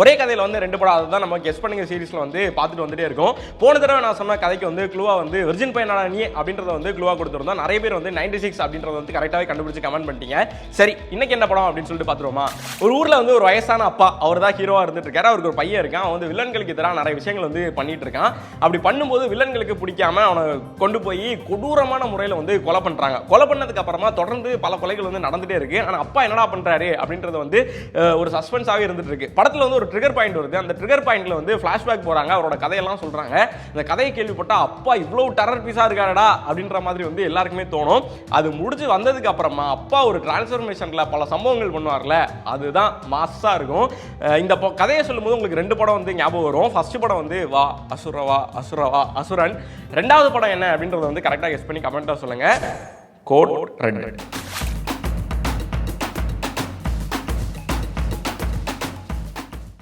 ஒரே கதையில் வந்து ரெண்டு படம் அதுதான் நம்ம கெஸ் பண்ணுங்க சீரிஸில் வந்து பார்த்துட்டு வந்துட்டே இருக்கும். போன தடவை நான் சொன்ன கதைக்கு வந்து க்ளூவாக வந்து விர்ஜின் பையனாடா நீ அப்படின்றத வந்து க்ளூவாக கொடுத்துருந்தோம். நிறைய பேர் வந்து நைன்டி சிக்ஸ் அப்படின்றத வந்து கரெக்டாகவே கண்டுபிடிச்சு கமெண்ட் பண்ணிட்டீங்க. சரி இன்னைக்கு என்ன படம் அப்படின்னு சொல்லிட்டு பார்த்துருவோமா? ஒரு ஊரில் வந்து ஒரு வயசான அப்பா அவர் தான் ஹீரோவாக இருந்துட்டு இருக்காரு. அவருக்கு ஒரு பையன் இருக்கான். அவன் வந்து வில்லன்களுக்கு எதிராக நிறைய விஷயங்கள் வந்து பண்ணிட்டு இருக்கான். அப்படி பண்ணும்போது வில்லன்களுக்கு பிடிக்காம அவனை கொண்டு போய் கொடூரமான முறையில் வந்து கொலை பண்ணுறாங்க கொலை பண்ணதுக்கு அப்புறமா தொடர்ந்து பல கொலைகள் வந்து நடந்துட்டே இருக்கு. ஆனால் அப்பா என்னடா பண்ணுறாரு அப்படின்றது வந்து ஒரு சஸ்பென்ஸாகவே இருந்துட்டு இருக்கு. படத்தில் வந்து ஒரு ட்ரிகர் பாயிண்ட் வருது. அந்த ட்ரிகர் பாயிண்ட்ல வந்து ஃப்ளாஷ்பேக் போறாங்க. அவரோட கதையெல்லாம் சொல்றாங்க. இந்த கதையை கேள்விப்பட்டா அப்பா இவ்வளவு டெரர் பீஸா இருக்காடா அப்படின்ற மாதிரி வந்து எல்லாருக்குமே தோணும். அது முடிஞ்சு வந்ததுக்கு அப்புறமா அப்பா ஒரு டிரான்ஸ்ஃபர்மேஷன்ல பல சம்பவங்கள் பண்ணுவார்ல? அதுதான் மாஸா இருக்கும். இந்த கதையை சொல்லும்போது உங்களுக்கு ரெண்டு படம் வந்து ஞாபகம் வரும். ஃபர்ஸ்ட் படம் வந்து வா அசுரவா அசுரவா அசுரன். ரெண்டாவது படம் என்ன அப்படின்றத வந்து கரெக்டாக கெஸ் பண்ணி கமெண்ட்டாக சொல்லுங்க. Code red